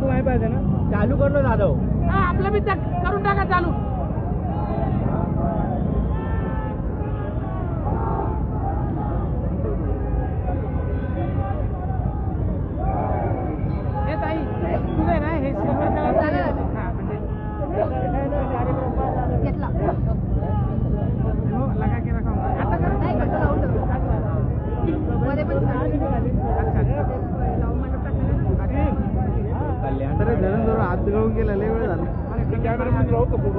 Boom है पाहिजे ना? चालू करणं जाधव हो. हा. आपलं बी करून टाका चालू हे ताई तुझं आहे ना हे सिल्वर कलर हा म्हणजे हो, लगा के रखा हूँ. आता करा. कल्याण तर धरून धरून हात गळून गेला लय वेळ झाला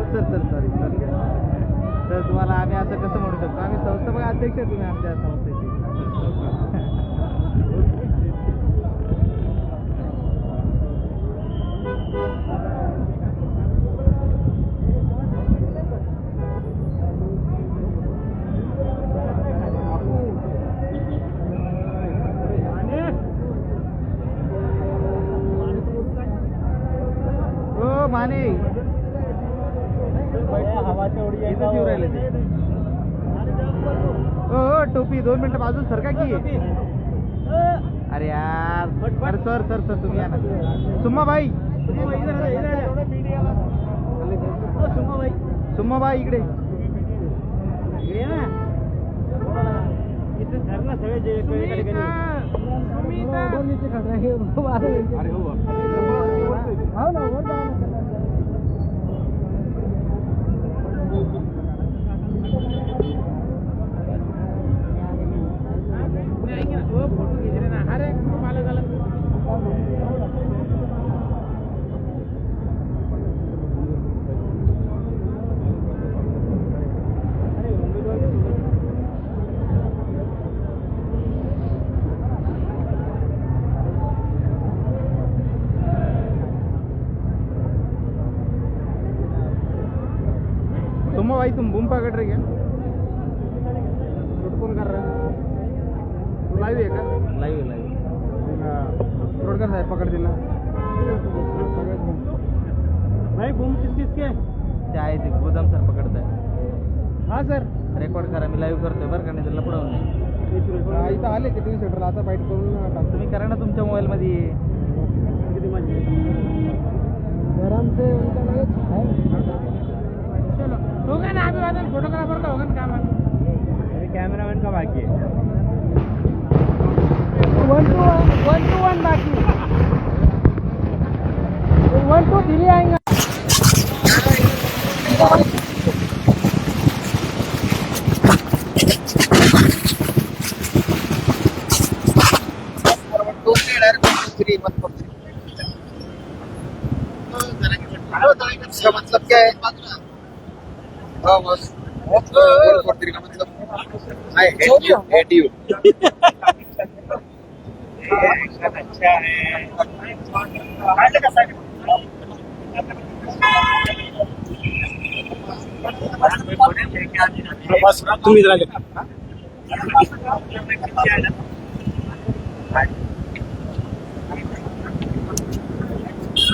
sir sir sorry sorry sir तुम्हाला आम्ही असं कसं म्हणू शकतो? आम्ही संस्था बघा अध्यक्ष तुम्ही आमच्या संस्थेची. टोपी दोन मिनिटं बाजू सरका की? अरे यार अरे सर सर सर तुम्ही या ना. सुम्मा भाई सुम्मा भाई इकडे. इकडे ना इथे धर ना सगळे जे सुमिता, सुमिता. अरे हो नाही, ऐक ना. हो, फोटो घेतले ना अरे मला झालं सुम्मा भाई तुम बूम पकड़ रहे क्या शूट कौन कर रहा है? लाइव है का? लाइव लाइव रोडकर साहेब पकड़ दिला भाई बूम किस किस के? ते आहे ते गोदाम सर पकडत आहे हा सर. रेकॉर्ड करा मी लाईव्ह करतोय बरं का नाही तर लपडवून नाही. इथं आले ते टी सेंटरला आता बाईट करून तुम्ही करा ना तुमच्या मोबाईलमध्ये चलो. होगा ना अभिवादन फोटोग्राफर का होगा ना काम कॅमेरामॅन का बाकी आहे one two one two one बाकी वन टू दिल्ली आएँगे इसका मतलब क्या है? हाँ, बस वन फोर थ्री का I hate you, hate you. तुम्ही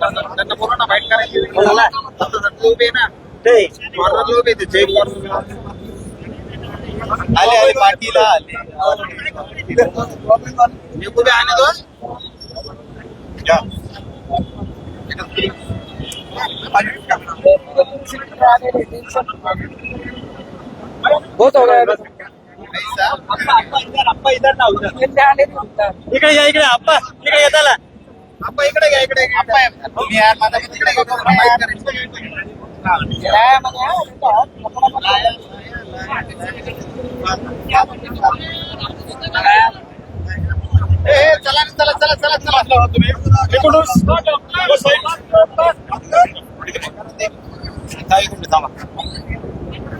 करना त्यांना बोला ना बाईट करायची उभे ना. कॉर्नरला उभे ते जय आले आले पाटीला आले. मी कुठे आले दोन या. पैसा? इकडे या इकडे. आप्पा इकडे येताला आप्पा इकडे घ्या इकडे घ्या. तुम्ही यार माझा घ्या. ए, चला चला चला चला चला. तुम्ही इकडून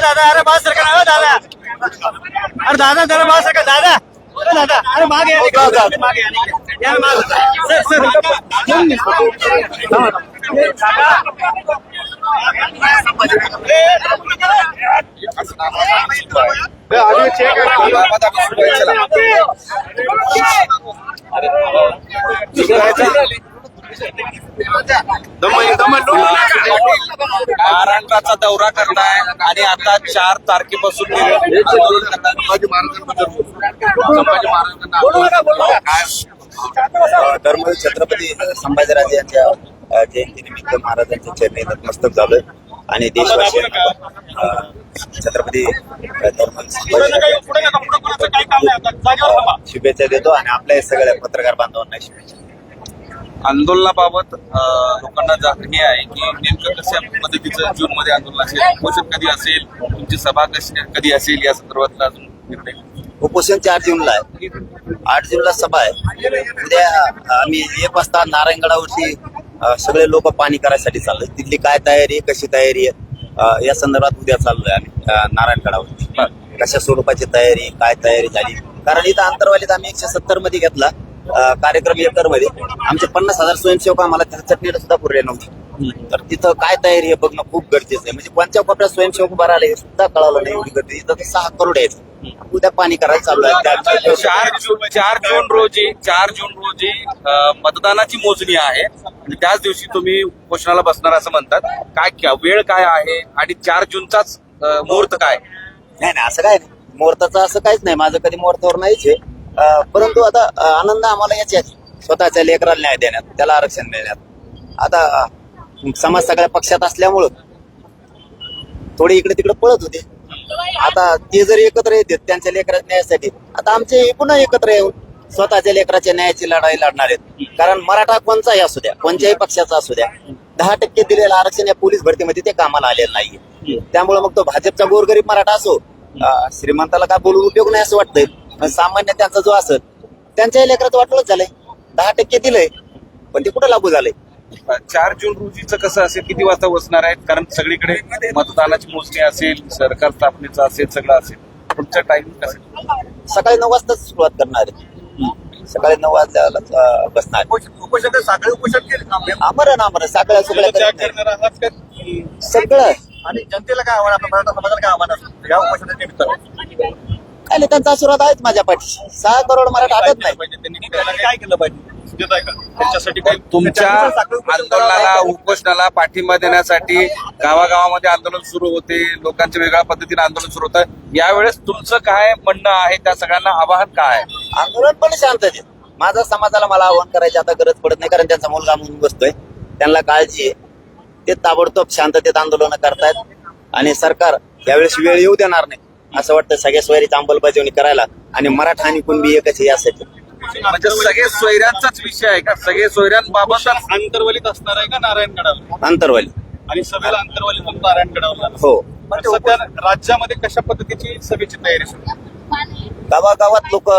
दादा अरे मास्तर दादा अरे दादा जरा दादा दादा अरे मागे या, मागे मागे. महाराष्ट्राचा दौरा करताय आणि आता चार तारखेपासून धर्म छत्रपती संभाजीराजे यांच्या जयंतीनिमित्त महाराजांच्या चरणी नतमस्तक झालोय. आणि देशवासी छत्रपती शुभेच्छा देतो आणि आपल्या सगळ्या पत्रकार बांधवांना शुभेच्छा. आंदोलनाबाबत लोकांना जा- हे आहे की नेमकं कशा पद्धतीचं जून मध्ये आंदोलन असेल उपोषण कधी असेल तुमची सभा कशी कधी असेल या संदर्भातला अजून निर्णय? उपोषण चार जूनला आहे. आठ जूनला सभा आहे. उद्या आम्ही एक वाजता नारायणगडावरती सगळे लोक पाणी करायसाठी चाललोय तिथली काय तयारी आहे कशी तयारी आहे? या संदर्भात उद्या चाललोय आम्ही नारायणगडावरती. कशा स्वरूपाची तयारी काय तयारी झाली? कारण इथं आंतरवालीत आम्ही एकशे सत्तरमध्ये घेतला कार्यक्रम एकरमध्ये आमचे पन्नास हजार स्वयंसेवक आम्हाला चटणीला सुद्धा पुरले नव्हते. तर तिथं काय तयारी आहे बघणं खूप गरजेचं आहे. म्हणजे कोणत्या कोपऱ्यात स्वयंसेवक उभा राहिले हे सुद्धा कळालं नाही एवढी गर्दी. तर सहा करोड आहेत. उद्या पाणी करायला चालू आहे. चार जून चार जून रोजी चार जून रोजी मतदानाची मोजणी आहे. आणि त्याच दिवशी तुम्ही उपोषणाला बसणार असं म्हणतात. काय क्या- वेळ काय आहे? आणि चार जूनचाच मुहूर्त काय? नाही नाही असं काय नाही. मुहूर्ताचं असं काहीच नाही. माझं कधी मुहूर्तावर नाहीच आहे. परंतु आता आनंद आम्हाला याच्यात स्वतःच्या लेकराला न्याय देण्यात त्याला आरक्षण मिळण्यात आता समाज सगळ्या पक्षात असल्यामुळं थोडे इकडे तिकडे पळत होते. आता ते जर एकत्र येतात त्यांच्या लेकराच्या न्यायासाठी. आता आमचे पुन्हा एकत्र येऊन स्वतःच्या लेकराच्या न्यायाची लढाई लढणार आहेत. कारण मराठा कोणचाही असू द्या कोणत्याही पक्षाचा असू द्या दहा टक्के दिलेलं आरक्षण या पोलीस भरतीमध्ये ते कामाला आलेलं नाहीये. त्यामुळे मग तो भाजपचा गोरगरीब मराठा असो श्रीमंताला काय बोलून उपयोग नाही असं वाटतंय. पण सामान्य त्यांचा जो असत त्यांच्याही लेकराचं वाटलंच झालंय. दहा टक्के दिलंय पण ते कुठं लागू झालंय? चार जून रोजीचं कसं असेल किती वाजता बसणार आहेत कारण सगळीकडे मतदानाची मोजणी असेल सरकार स्थापनेचं असेल सगळं असेल पुढचं टाइमिंग कसं सकाळी नऊ वाजताच सुरुवात करणार आहे सकाळी नऊ अं, बसणार उपोषण साखळी उपोषण केले आमरण आमरण सगळ्या नाही. सगळं आणि जनतेला काय आव्हान आपल्या मराठा समाजाला काय आव्हान असेल या उपोषणाच्या निमित्त काय नाही, त्यांचा आशीर्वाद आहेच माझ्या पाठीशी सहा करोड मराठा हटत नाही त्यांनी काय केलं पाहिजे त्यांच्यासाठी काय तुमच्या आंदोलनाला उपोषणाला पाठिंबा देण्यासाठी गावागावामध्ये आंदोलन सुरू होते लोकांच्या वेगळ्या पद्धतीने आंदोलन सुरू होतं. यावेळेस तुमचं काय म्हणणं आहे? त्या सगळ्यांना आवाहन काय आहे? आंदोलन पण शांततेत माझा समाजाला मला आव्हान करायची आता गरज पडत नाही कारण त्यांचा मुलगा म्हणून बसतोय. त्यांना काळजी आहे. ते ताबडतोब शांततेत आंदोलन करतायत आणि सरकार यावेळेस वेळ येऊ देणार नाही. असं वाटतं सगळ्या सोयरीची अंमलबजावणी करायला आणि मराठा आणि कुणबी एकच आहे यासाठी. म्हणजे सगळे सोयऱ्यांचाच विषय आहे का? सगळे सोयऱ्यांबाबत आंतरवलीत असणार आहे का नारायणगडावर अंतरवाली. आणि सभेला आंतरवलीत नारायणगडावर हो. सध्या राज्यामध्ये कशा पद्धतीची सभेची तयारी सुरू आहे? गावागावात लोक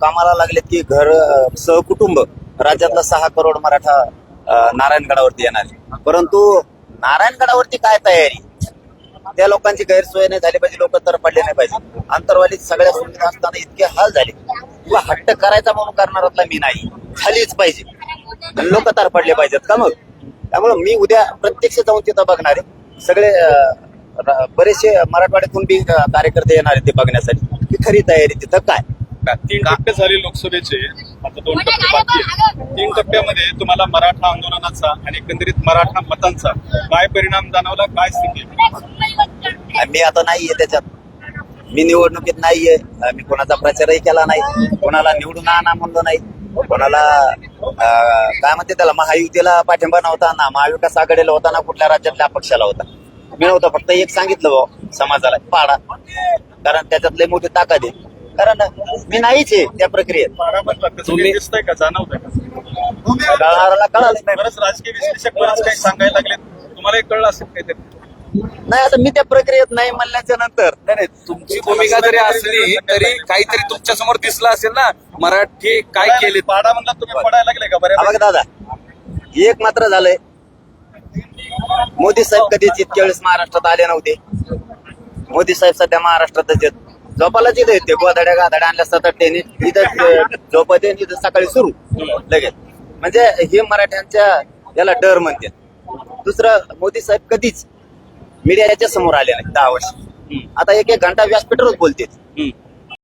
कामाला लागलेत की घर अं, सहकुटुंब. राज्यातला सहा करोड मराठा अं, नारायणगडावरती येणार आहे. परंतु नारायणगडावरती काय तयारी? त्या लोकांची गैरसोय नाही झाली पाहिजे लोक तर पडले नाही पाहिजे. अंतरवालीत सगळ्या सुविधा असताना इतके हाल झाले. किंवा हट्ट करायचा म्हणून करणारातला मी नाही. झालीच पाहिजे. लोक तर पडले पाहिजेत का मग? त्यामुळे मी उद्या प्रत्यक्ष जाऊन तिथं बघणार आहे. सगळे बरेचसे मराठवाड्यातून बी कार्यकर्ते येणार आहेत ते बघण्यासाठी. की खरी तयारी तिथं काय? तीन टप्पे झाले लोकसभेचे. आता दोन टप्पे बाकी आहेत. तीन टप्प्यामध्ये तुम्हाला मराठा आंदोलनाचा आणि एकंदरीत मराठा मतांचा काय परिणाम जाणवला काय स्थिती मी आता नाहीये त्याच्यात. मी निवडणुकीत नाहीये. मी कोणाचा प्रचारही केला नाही. कोणाला निवडून आणा म्हणलो नाही. कोणाला काय म्हणते त्याला महायुतीला पाठिंबा नव्हता ना महाविकास आघाडीला होता ना कुठल्या राज्यातल्या पक्षाला होता. मी नव्हतं फक्त एक सांगितलं भाऊ समाजाला पाडा. कारण त्याच्यात लय मोठी ताकद आहे. कारण मी नाहीच आहे त्या प्रक्रियेत. तुम्ही- काही दिसतंय का? जाणवतंय का? कळालंच नाही. बरंच राजकीय विश्लेषक बरंच काही सांगायला लागले तुम्हाला एक कळलं असेल काहीतरी? नाही आता मी त्या प्रक्रियेत नाही म्हणल्याच्या नंतर. नाही नाही तुमची भूमिका जरी असली तरी काहीतरी तुमच्यासमोर दिसलं असेल ना मराठी काय केले पाडा म्हणला तुम्ही पडायला लागले का? हा बऱ्या बघा दादा एक मात्र झालंय. मोदी साहेब कधीच इतक्या वेळेस महाराष्ट्रात आले नव्हते. मोदी साहेब सध्या महाराष्ट्रातच आहेत. झोपाला तिथे येते गोदाड्या गादाड्या आणल्या सतत त्यांनी इथं झोपते आणि इथं सकाळी सुरू लगेच. म्हणजे हे मराठ्यांच्या याला डर म्हणते दुसरं मोदी साहेब कधीच मीडियाच्या समोर आले नाही दहा वर्ष. आता एक एक घंटा व्यासपीठावरच बोलते